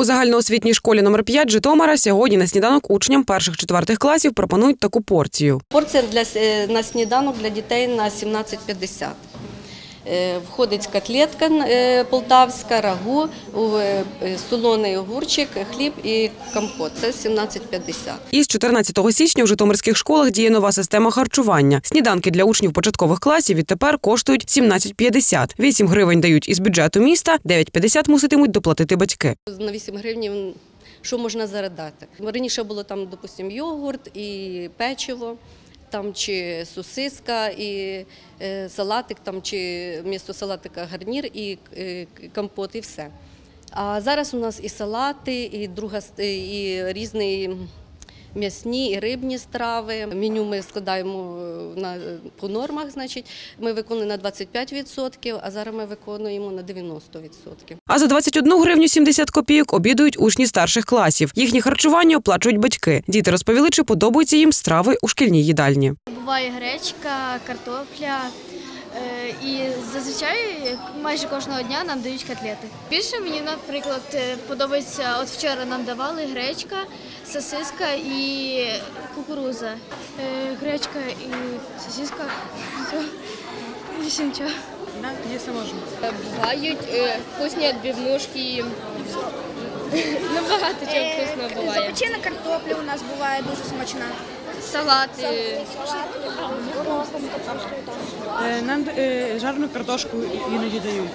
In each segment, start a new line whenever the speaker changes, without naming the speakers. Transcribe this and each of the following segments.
У загальноосвітній школі номер 5 Житомира сьогодні на сніданок учням перших-четвертих класів пропонують таку порцію.
Порція для, е, на сніданок для дітей на 17,50. Е, Входить котлетка е, полтавська, рагу, е, солоний огурчик, хліб і компот. Це 17,50.
Із 14 січня в житомирських школах діє нова система харчування. Сніданки для учнів початкових класів відтепер коштують 17,50. 8 гривень дають із бюджету міста, 9,50 муситимуть доплатити батьки.
На 8 гривень що можна зарадати? Раніше було там, допустимо, йогурт і печиво, там чи сосиска, і е, салатик, там чи місто салатика гарнір і е, компот, і все. А зараз у нас і салати, і друга і різні м'ясні і рибні страви. Меню ми складаємо е, на, по нормах, значить, ми виконуємо на 25%, а зараз ми виконуємо на 90%.
А за 21 гривню 70 копійок обідують учні старших класів. Їхнє харчування оплачують батьки. Діти розповіли, чи подобаються їм страви у шкільній їдальні.
Буває гречка, картопля. Е, І зазвичай майже кожного дня нам дають котлети. Більше мені, наприклад, е, подобається, от вчора нам давали гречка, сосиска і кукуруза.
Е, гречка і сосиска. Більше нічого.
Бувають е, вкусні відбивнушки. Ну, багато чого вкусно буває.
Запечена картопля у нас буває дуже смачна.
Салати.
Е, Нам е, жарну картошку іноді дають.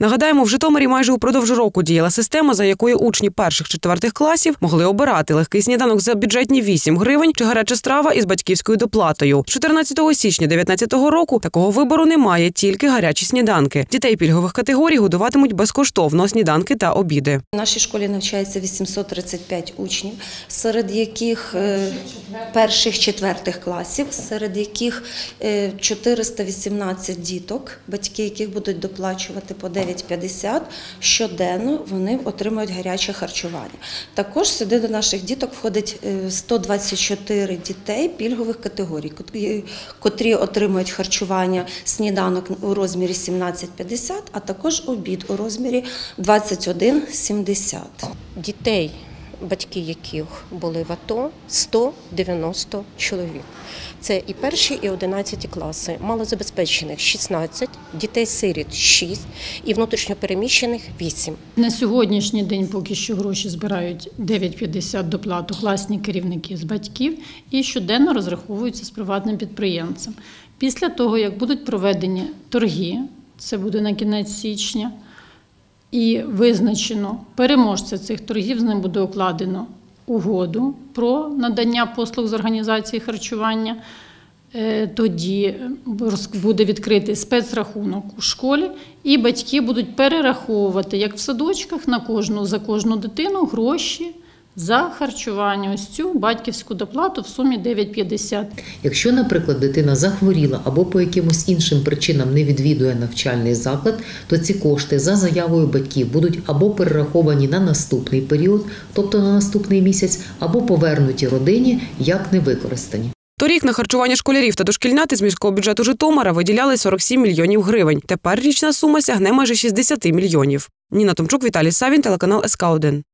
Нагадаємо, в Житомирі майже упродовж року діяла система, за якою учні перших-четвертих класів могли обирати легкий сніданок за бюджетні 8 гривень чи гаряча страва із батьківською доплатою. З 14 січня 2019 року такого вибору немає, тільки гарячі сніданки. Дітей пільгових категорій годуватимуть безкоштовно сніданки та обіди.
В нашій школі навчається 835 учнів, серед яких е, перших четвертих класів, серед яких е, 418 діток, батьки яких будуть доплачувати по 9,50 щоденно, вони отримують гаряче харчування. Також сюди до наших діток входить е, 124 дітей пільгових категорій, котрі отримують харчування сніданок у розмірі 17,50, а також обід у розмірі 21,70.
дітей, батьки яких були в АТО, 190 чоловік. Це і перші, і 11 класи. Малозабезпечених 16, дітей-сиріт 6 і внутрішньопереміщених 8.
На сьогоднішній день поки що гроші збирають 9,50 доплату класні керівники з батьків і щоденно розраховуються з приватним підприємцем. Після того, як будуть проведені торги, це буде на кінець січня, і визначено переможця цих торгів, з ним буде укладено угоду про надання послуг з організації харчування. Е, Тоді буде відкритий спецрахунок у школі, і батьки будуть перераховувати, як в садочках, на кожну за кожну дитину гроші за харчування. Ось цю батьківську доплату в сумі 9,50.
Якщо, наприклад, дитина захворіла або по якимось іншим причинам не відвідує навчальний заклад, то ці кошти за заявою батьків будуть або перераховані на наступний період, тобто на наступний місяць, або повернуті родині як невикористані.
Торік на харчування школярів та дошкільнят із міського бюджету Житомира виділяли 47 мільйонів гривень. Тепер річна сума сягне майже 60 мільйонів. Ніна Томчук, Віталій Савін, телеканал СК 1